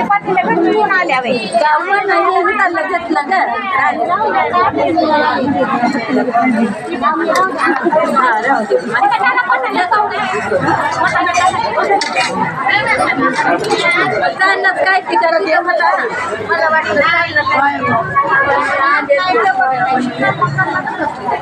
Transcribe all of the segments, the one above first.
घरीच ठेवते पाठीला घरी घेऊन आल्या बाई. काय ती करत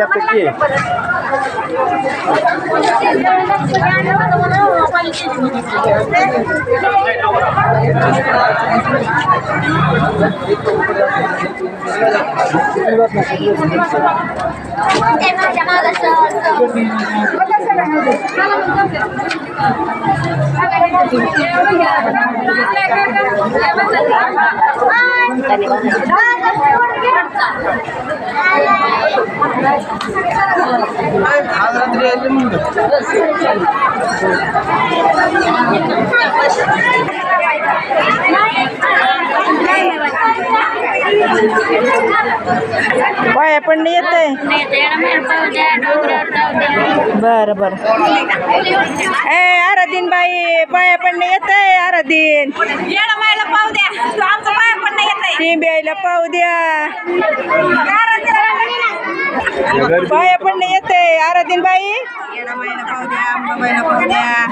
आहे आज रात्री वाटलं पाया पण येत आहे. बर बर. ए आराधीन बाई पाया पण येत आहे आराधीन. पाहू द्या. आमचं पाया पण पाहू द्या. पाया पण येते आहे. आराधीन बाई. पाहू द्या अंबाबाईला पाहू द्या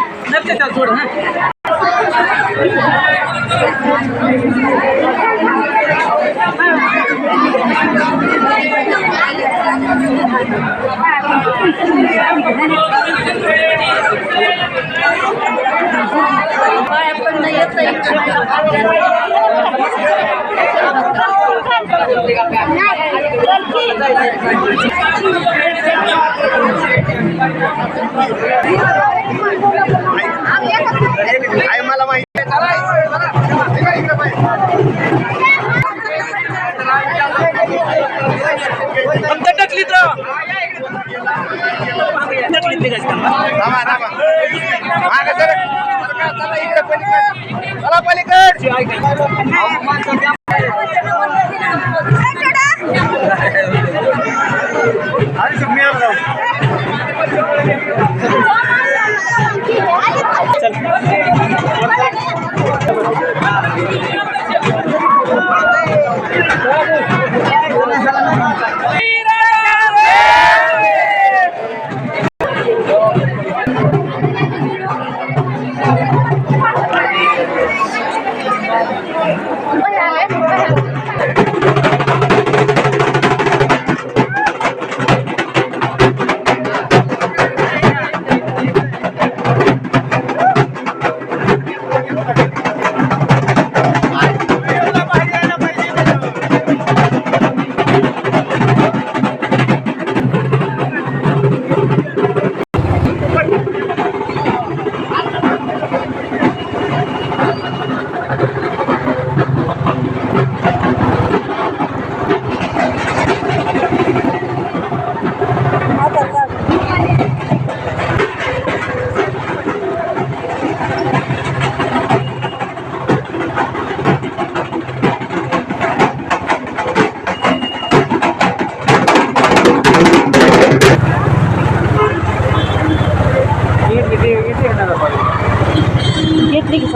आहे मला माहिती आहे. चला, इकडे, चला. इकडे, इकडे बाई. थांबा, थांबा. मागं सरक. सरका, चला इकडे पलीकडे.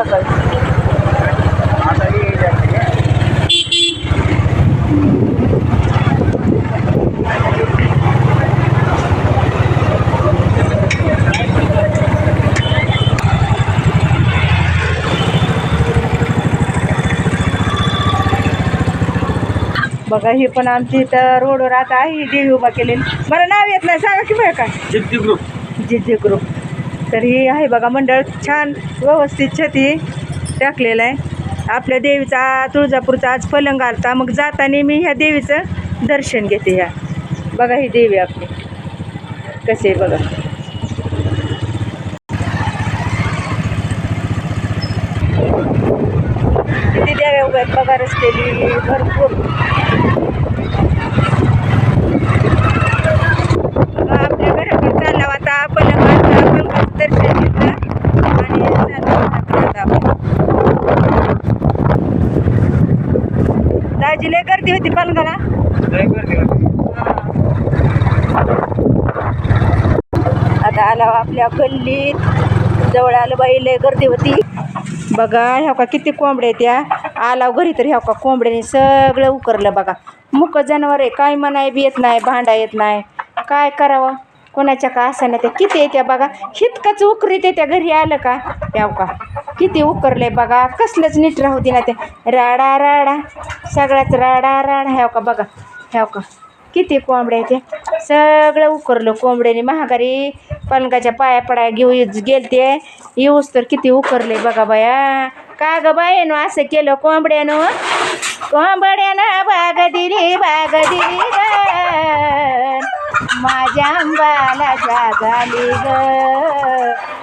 सकाळी. बघा ही पण आमची इथं रोडवर आता आहे ही देवी उभा केलेली. मला नाव येत नाही. सांगा की बरं काय? जिद्दी ग्रुप जिद्दी ग्रुप तर ही आहे बघा मंडळ छान व्यवस्थित छती टाकलेलं आहे. आपल्या देवीचा तुळजापूरचा आज पलंग आलता मग जाताना मी ह्या देवीचं दर्शन घेते ह्या. बघा ही देवी आपली. कसे बघा. किती देव्या उभ्या आहेत बघा रस्त्यानी भरपूर बघा, आपल्या घराकडे चालला आता पलंग आलता पलंगाचं दर्शन घेतलं आणि चाललो आता आपण. दाजी लय गर्दी होती पलंगाला आता आला आपल्या गल्लीत. जवळ आलं बाई लय गर्दी होती. बघा ह्या का किती कोंबड्या त्या आला घरी तर ह्या का कोंबड्याने सगळं उकरलं बघा. मुक जनावर आहे काय म्हणाय बी येत नाही भांडा येत नाही. काय करावं? कोणाच्या का असं नाही त्या? किती येत्या बघा. हितकंच उकरीत त्या घरी आलं का? त्या का किती उकरले बघा. कसलंच नीट राहू दे ना ते. राडा राडा. सगळ्याच राडा राडा. ह्याव का बघा. ह्याव का किती कोंबड्या येते सगळं उकरलं कोंबड्याने. महागारी पलंगाच्या पाया पडाय घेऊ गेलते. येऊस तर किती उकरले बघा बाया. का ग बायनो असं केलं कोंबड्यानं? कोंबड्यानं बाग दिली बाग दिली ग. माझ्या अंबाला जागाली ग.